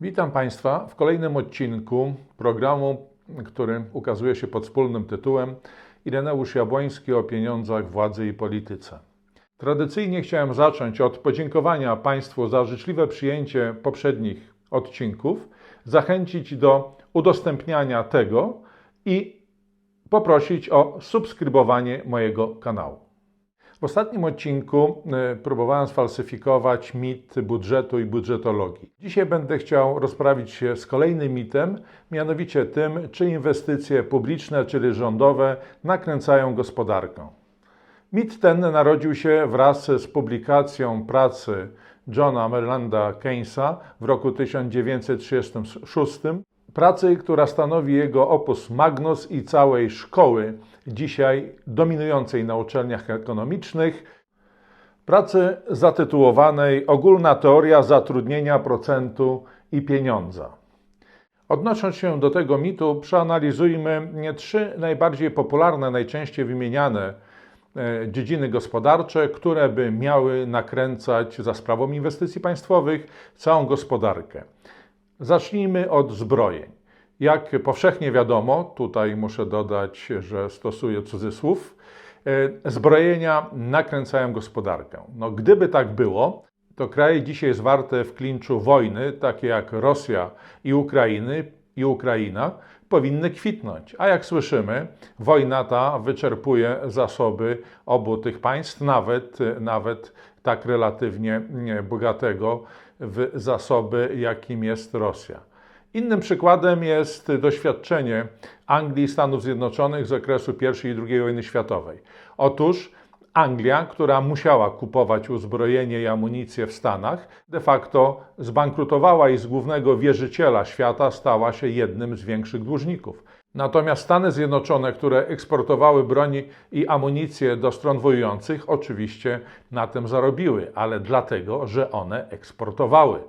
Witam Państwa w kolejnym odcinku programu, który ukazuje się pod wspólnym tytułem Ireneusz Jabłoński o pieniądzach, władzy i polityce. Tradycyjnie chciałem zacząć od podziękowania Państwu za życzliwe przyjęcie poprzednich odcinków, zachęcić do udostępniania tego i poprosić o subskrybowanie mojego kanału. W ostatnim odcinku e, próbowałem sfalsyfikować mit budżetu i budżetologii. Dzisiaj będę chciał rozprawić się z kolejnym mitem, mianowicie tym, czy inwestycje publiczne, czyli rządowe nakręcają gospodarkę. Mit ten narodził się wraz z publikacją pracy Johna Merlanda Keynesa w roku 1936, pracy, która stanowi jego opus magnus i całej szkoły dzisiaj dominującej na uczelniach ekonomicznych, pracy zatytułowanej Ogólna teoria zatrudnienia procentu i pieniądza. Odnosząc się do tego mitu, przeanalizujmy trzy najbardziej popularne, najczęściej wymieniane e, dziedziny gospodarcze, które by miały nakręcać za sprawą inwestycji państwowych całą gospodarkę. Zacznijmy od zbrojeń. Jak powszechnie wiadomo, tutaj muszę dodać, że stosuję cudzysłów, e, zbrojenia nakręcają gospodarkę. No, gdyby tak było, to kraje dzisiaj zwarte w klinczu wojny, takie jak Rosja i Ukrainy, i Ukraina, powinny kwitnąć. A jak słyszymy, wojna ta wyczerpuje zasoby obu tych państw, nawet, nawet tak relatywnie bogatego w zasoby, jakim jest Rosja. Innym przykładem jest doświadczenie Anglii i Stanów Zjednoczonych z okresu I i II wojny światowej. Otóż Anglia, która musiała kupować uzbrojenie i amunicję w Stanach, de facto zbankrutowała i z głównego wierzyciela świata stała się jednym z większych dłużników. Natomiast Stany Zjednoczone, które eksportowały broni i amunicję do stron wojujących, oczywiście na tym zarobiły, ale dlatego, że one eksportowały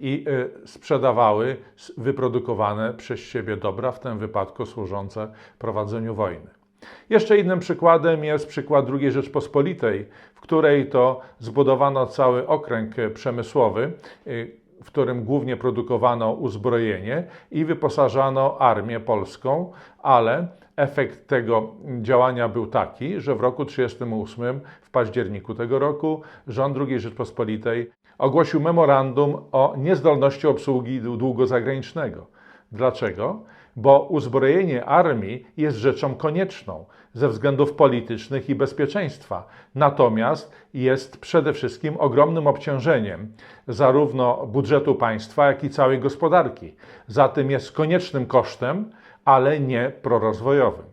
i y, sprzedawały wyprodukowane przez siebie dobra, w tym wypadku służące prowadzeniu wojny. Jeszcze innym przykładem jest przykład II Rzeczpospolitej, w której to zbudowano cały okręg przemysłowy, y, w którym głównie produkowano uzbrojenie i wyposażano armię polską, ale efekt tego działania był taki, że w roku 1938, w październiku tego roku, rząd II Rzeczpospolitej ogłosił memorandum o niezdolności obsługi długu zagranicznego. Dlaczego? Bo uzbrojenie armii jest rzeczą konieczną ze względów politycznych i bezpieczeństwa. Natomiast jest przede wszystkim ogromnym obciążeniem zarówno budżetu państwa, jak i całej gospodarki. Zatem jest koniecznym kosztem, ale nie prorozwojowym.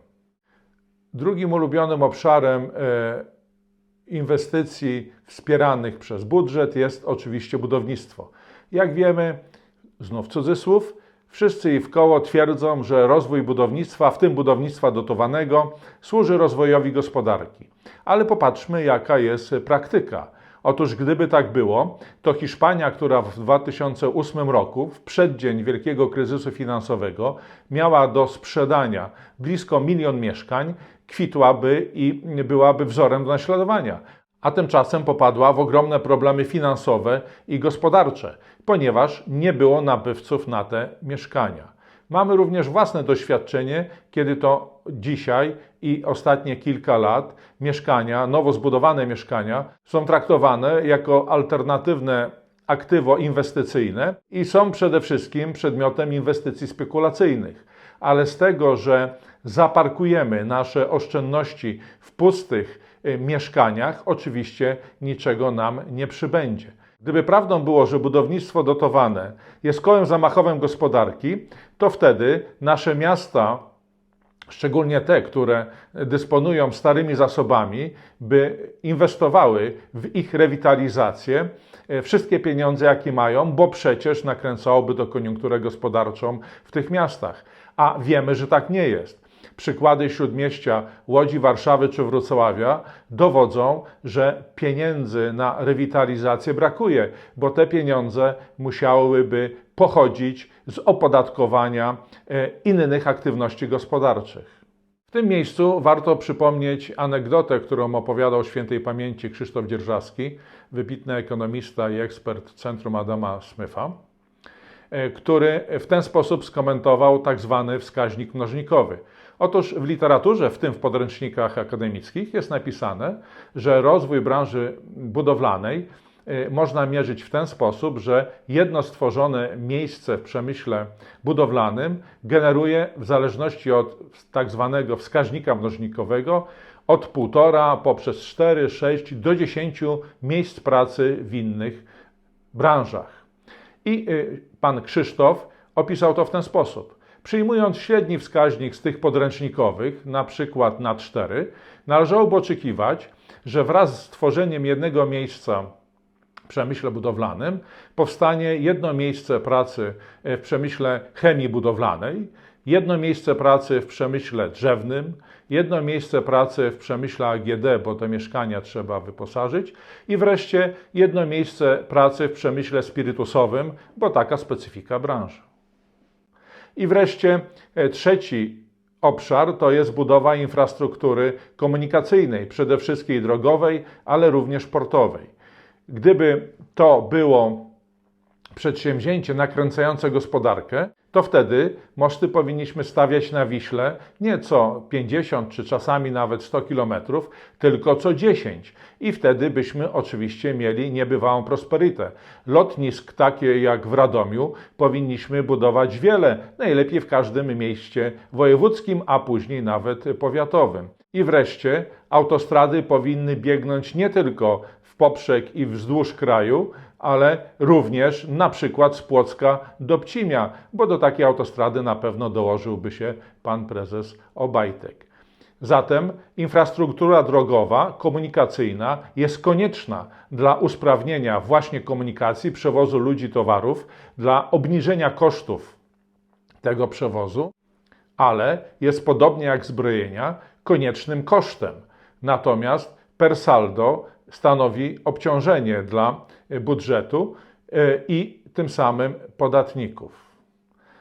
Drugim ulubionym obszarem e, inwestycji wspieranych przez budżet jest oczywiście budownictwo. Jak wiemy, znów cudzysłów, wszyscy i w koło twierdzą, że rozwój budownictwa, w tym budownictwa dotowanego, służy rozwojowi gospodarki. Ale popatrzmy, jaka jest praktyka. Otóż gdyby tak było, to Hiszpania, która w 2008 roku, w przeddzień wielkiego kryzysu finansowego, miała do sprzedania blisko milion mieszkań, kwitłaby i byłaby wzorem do naśladowania. A tymczasem popadła w ogromne problemy finansowe i gospodarcze, ponieważ nie było nabywców na te mieszkania. Mamy również własne doświadczenie, kiedy to dzisiaj i ostatnie kilka lat mieszkania, nowo zbudowane mieszkania są traktowane jako alternatywne aktywo inwestycyjne i są przede wszystkim przedmiotem inwestycji spekulacyjnych. Ale z tego, że zaparkujemy nasze oszczędności w pustych mieszkaniach, oczywiście niczego nam nie przybędzie. Gdyby prawdą było, że budownictwo dotowane jest kołem zamachowym gospodarki, to wtedy nasze miasta, szczególnie te, które dysponują starymi zasobami, by inwestowały w ich rewitalizację y, wszystkie pieniądze, jakie mają, bo przecież nakręcałoby to koniunkturę gospodarczą w tych miastach. A wiemy, że tak nie jest. Przykłady śródmieścia Łodzi, Warszawy czy Wrocławia dowodzą, że pieniędzy na rewitalizację brakuje, bo te pieniądze musiałyby pochodzić z opodatkowania e, innych aktywności gospodarczych. W tym miejscu warto przypomnieć anegdotę, którą opowiadał świętej pamięci Krzysztof Dzierżawski, wybitny ekonomista i ekspert Centrum Adama Smitha, e, który w ten sposób skomentował tak zwany wskaźnik mnożnikowy. Otóż w literaturze, w tym w podręcznikach akademickich, jest napisane, że rozwój branży budowlanej y, można mierzyć w ten sposób, że jedno stworzone miejsce w przemyśle budowlanym generuje w zależności od tak zwanego wskaźnika mnożnikowego od 1,5 poprzez 4, 6 do 10 miejsc pracy w innych branżach. I y, pan Krzysztof opisał to w ten sposób. Przyjmując średni wskaźnik z tych podręcznikowych, na przykład na 4, należałoby oczekiwać, że wraz z tworzeniem jednego miejsca w przemyśle budowlanym powstanie jedno miejsce pracy w przemyśle chemii budowlanej, jedno miejsce pracy w przemyśle drzewnym, jedno miejsce pracy w przemyśle AGD, bo te mieszkania trzeba wyposażyć, i wreszcie jedno miejsce pracy w przemyśle spirytusowym, bo taka specyfika branży. I wreszcie e, trzeci obszar to jest budowa infrastruktury komunikacyjnej, przede wszystkim drogowej, ale również portowej. Gdyby to było przedsięwzięcie nakręcające gospodarkę, to wtedy mosty powinniśmy stawiać na Wiśle nie co 50 czy czasami nawet 100 kilometrów, tylko co 10. I wtedy byśmy oczywiście mieli niebywałą prosperytę. Lotnisk takie jak w Radomiu powinniśmy budować wiele, najlepiej w każdym mieście wojewódzkim, a później nawet powiatowym. I wreszcie autostrady powinny biegnąć nie tylko w poprzek i wzdłuż kraju, ale również na przykład z Płocka do Pcimia, bo do takiej autostrady na pewno dołożyłby się pan prezes Obajtek. Zatem infrastruktura drogowa, komunikacyjna jest konieczna dla usprawnienia właśnie komunikacji, przewozu ludzi, towarów, dla obniżenia kosztów tego przewozu, ale jest podobnie jak zbrojenia koniecznym kosztem. Natomiast per saldo stanowi obciążenie dla budżetu e, i tym samym podatników.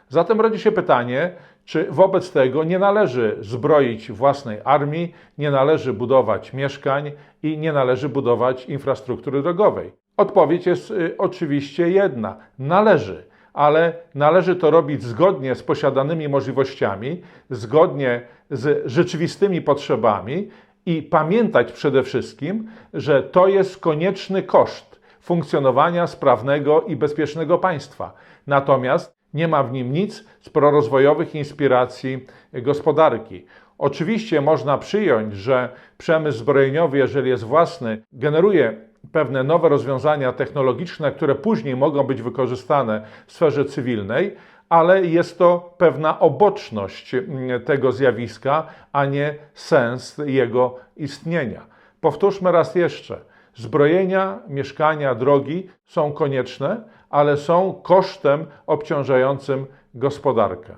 Zatem rodzi się pytanie, czy wobec tego nie należy zbroić własnej armii, nie należy budować mieszkań i nie należy budować infrastruktury drogowej? Odpowiedź jest y, oczywiście jedna: należy, ale należy to robić zgodnie z posiadanymi możliwościami, zgodnie z rzeczywistymi potrzebami i pamiętać przede wszystkim, że to jest konieczny koszt funkcjonowania sprawnego i bezpiecznego państwa. Natomiast nie ma w nim nic z prorozwojowych inspiracji gospodarki. Oczywiście można przyjąć, że przemysł zbrojeniowy, jeżeli jest własny, generuje pewne nowe rozwiązania technologiczne, które później mogą być wykorzystane w sferze cywilnej, ale jest to pewna oboczność mm, tego zjawiska, a nie sens jego istnienia. Powtórzmy raz jeszcze. Zbrojenia, mieszkania, drogi są konieczne, ale są kosztem obciążającym gospodarkę.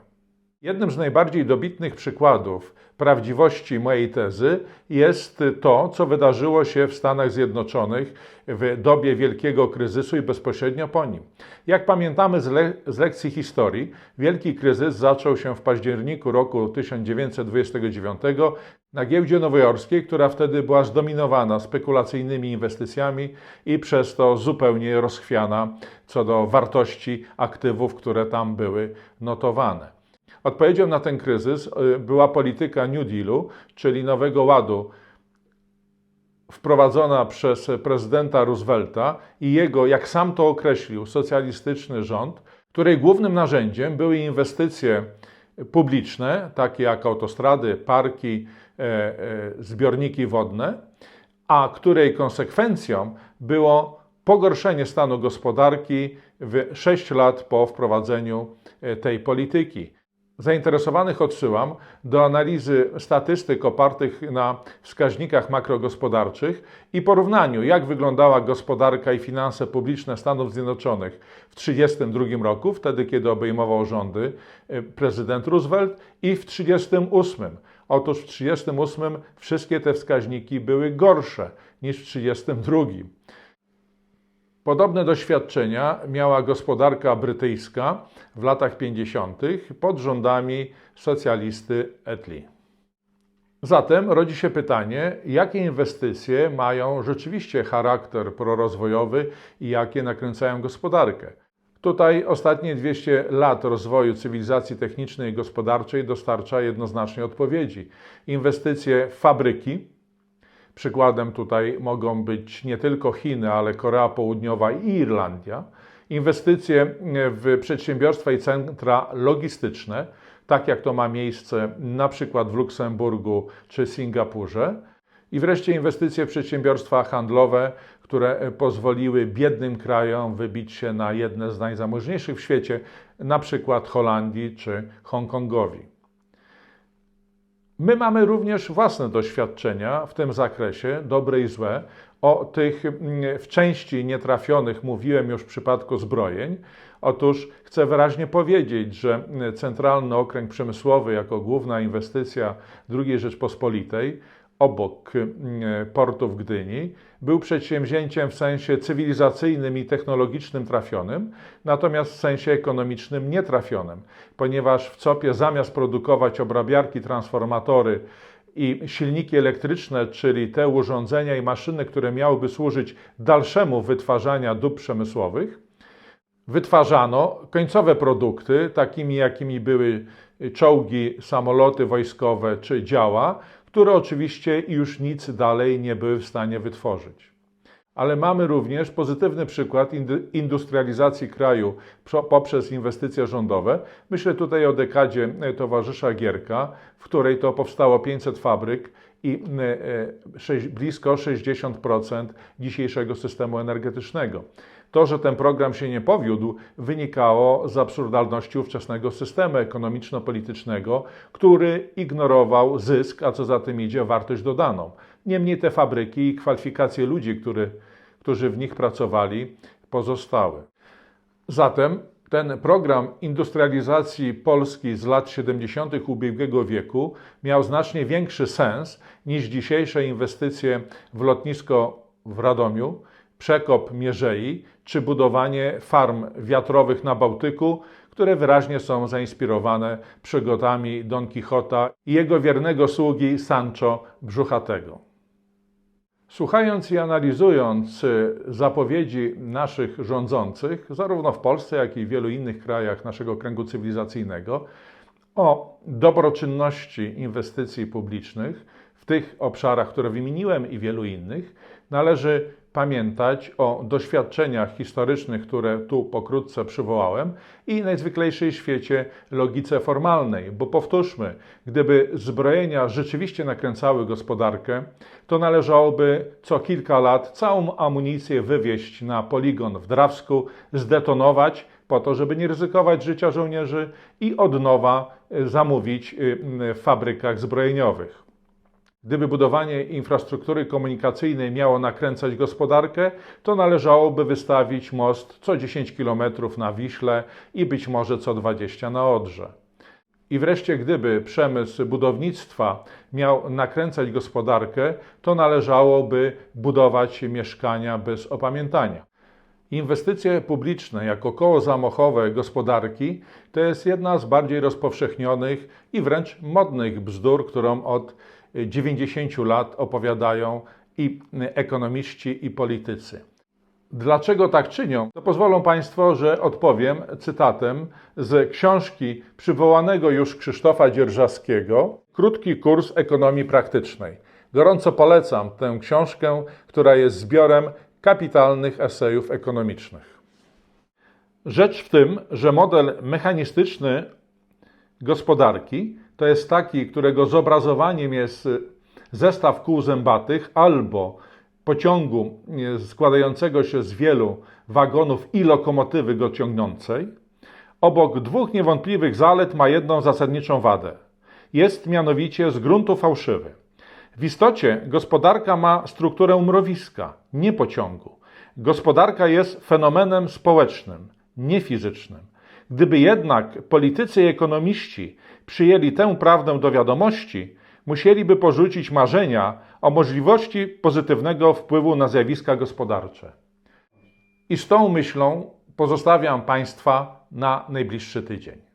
Jednym z najbardziej dobitnych przykładów prawdziwości mojej tezy jest to, co wydarzyło się w Stanach Zjednoczonych w dobie wielkiego kryzysu i bezpośrednio po nim. Jak pamiętamy z, le z lekcji historii, wielki kryzys zaczął się w październiku roku 1929 na giełdzie nowojorskiej, która wtedy była zdominowana spekulacyjnymi inwestycjami i przez to zupełnie rozchwiana co do wartości aktywów, które tam były notowane. Odpowiedzią na ten kryzys y, była polityka New Dealu, czyli Nowego Ładu, wprowadzona przez prezydenta Roosevelta i jego, jak sam to określił, socjalistyczny rząd, której głównym narzędziem były inwestycje publiczne, takie jak autostrady, parki, e, e, zbiorniki wodne, a której konsekwencją było pogorszenie stanu gospodarki w 6 lat po wprowadzeniu e, tej polityki. Zainteresowanych odsyłam do analizy statystyk opartych na wskaźnikach makrogospodarczych i porównaniu, jak wyglądała gospodarka i finanse publiczne Stanów Zjednoczonych w 1932 roku, wtedy kiedy obejmował rządy e, prezydent Roosevelt, i w 1938. Otóż w 1938 wszystkie te wskaźniki były gorsze niż w 1932. Podobne doświadczenia miała gospodarka brytyjska w latach 50. pod rządami socjalisty Attlee. Zatem rodzi się pytanie, jakie inwestycje mają rzeczywiście charakter prorozwojowy i jakie nakręcają gospodarkę. Tutaj ostatnie 200 lat rozwoju cywilizacji technicznej i gospodarczej dostarcza jednoznacznie odpowiedzi. Inwestycje w fabryki, przykładem tutaj mogą być nie tylko Chiny, ale Korea Południowa i Irlandia. Inwestycje w przedsiębiorstwa i centra logistyczne, tak jak to ma miejsce na przykład w Luksemburgu czy Singapurze. I wreszcie inwestycje w przedsiębiorstwa handlowe, które pozwoliły biednym krajom wybić się na jedne z najzamożniejszych w świecie, na przykład Holandii czy Hongkongowi. My mamy również własne doświadczenia w tym zakresie, dobre i złe. O tych mm, w części nietrafionych mówiłem już w przypadku zbrojeń. Otóż chcę wyraźnie powiedzieć, że Centralny Okręg Przemysłowy jako główna inwestycja II Rzeczpospolitej obok portu w Gdyni. Był przedsięwzięciem w sensie cywilizacyjnym i technologicznym trafionym, natomiast w sensie ekonomicznym nietrafionym, ponieważ w COP-ie zamiast produkować obrabiarki, transformatory i silniki elektryczne, czyli te urządzenia i maszyny, które miałyby służyć dalszemu wytwarzaniu dóbr przemysłowych, wytwarzano końcowe produkty, takimi jakimi były czołgi, samoloty wojskowe czy działa, które oczywiście już nic dalej nie były w stanie wytworzyć. Ale mamy również pozytywny przykład industrializacji kraju poprzez inwestycje rządowe. Myślę tutaj o dekadzie towarzysza Gierka, w której to powstało 500 fabryk i e, e, blisko 60% dzisiejszego systemu energetycznego. To, że ten program się nie powiódł, wynikało z absurdalności ówczesnego systemu ekonomiczno-politycznego, który ignorował zysk, a co za tym idzie, wartość dodaną. Niemniej te fabryki i kwalifikacje ludzi, który, którzy w nich pracowali, pozostały. Zatem ten program industrializacji Polski z lat 70. ubiegłego wieku miał znacznie większy sens niż dzisiejsze inwestycje w lotnisko w Radomiu, przekop Mierzei czy budowanie farm wiatrowych na Bałtyku, które wyraźnie są zainspirowane przygodami Don Quixota i jego wiernego sługi Sancho Brzuchatego. Słuchając i analizując y, zapowiedzi naszych rządzących, zarówno w Polsce, jak i w wielu innych krajach naszego kręgu cywilizacyjnego, o dobroczynności inwestycji publicznych w tych obszarach, które wymieniłem i wielu innych, należy pamiętać o doświadczeniach historycznych, które tu pokrótce przywołałem i najzwyklejszej świecie logice formalnej, bo powtórzmy, gdyby zbrojenia rzeczywiście nakręcały gospodarkę, to należałoby co kilka lat całą amunicję wywieźć na poligon w Drawsku, zdetonować po to, żeby nie ryzykować życia żołnierzy i od nowa zamówić y, w fabrykach zbrojeniowych. Gdyby budowanie infrastruktury komunikacyjnej miało nakręcać gospodarkę, to należałoby wystawić most co 10 km na Wiśle i być może co 20 na Odrze. I wreszcie, gdyby przemysł budownictwa miał nakręcać gospodarkę, to należałoby budować mieszkania bez opamiętania. Inwestycje publiczne jako koło zamochowe gospodarki to jest jedna z bardziej rozpowszechnionych i wręcz modnych bzdur, którą od 90 lat opowiadają i ekonomiści, i politycy. Dlaczego tak czynią? To pozwolą Państwo, że odpowiem cytatem z książki przywołanego już Krzysztofa Dzierżawskiego Krótki kurs ekonomii praktycznej. Gorąco polecam tę książkę, która jest zbiorem kapitalnych esejów ekonomicznych. Rzecz w tym, że model mechanistyczny gospodarki to jest taki, którego zobrazowaniem jest y, zestaw kół zębatych albo pociągu y, składającego się z wielu wagonów i lokomotywy go ciągnącej, obok dwóch niewątpliwych zalet ma jedną zasadniczą wadę. Jest mianowicie z gruntu fałszywy. W istocie gospodarka ma strukturę mrowiska, nie pociągu. Gospodarka jest fenomenem społecznym, nie fizycznym. Gdyby jednak politycy i ekonomiści przyjęli tę prawdę do wiadomości, musieliby porzucić marzenia o możliwości pozytywnego wpływu na zjawiska gospodarcze. I z tą myślą pozostawiam Państwa na najbliższy tydzień.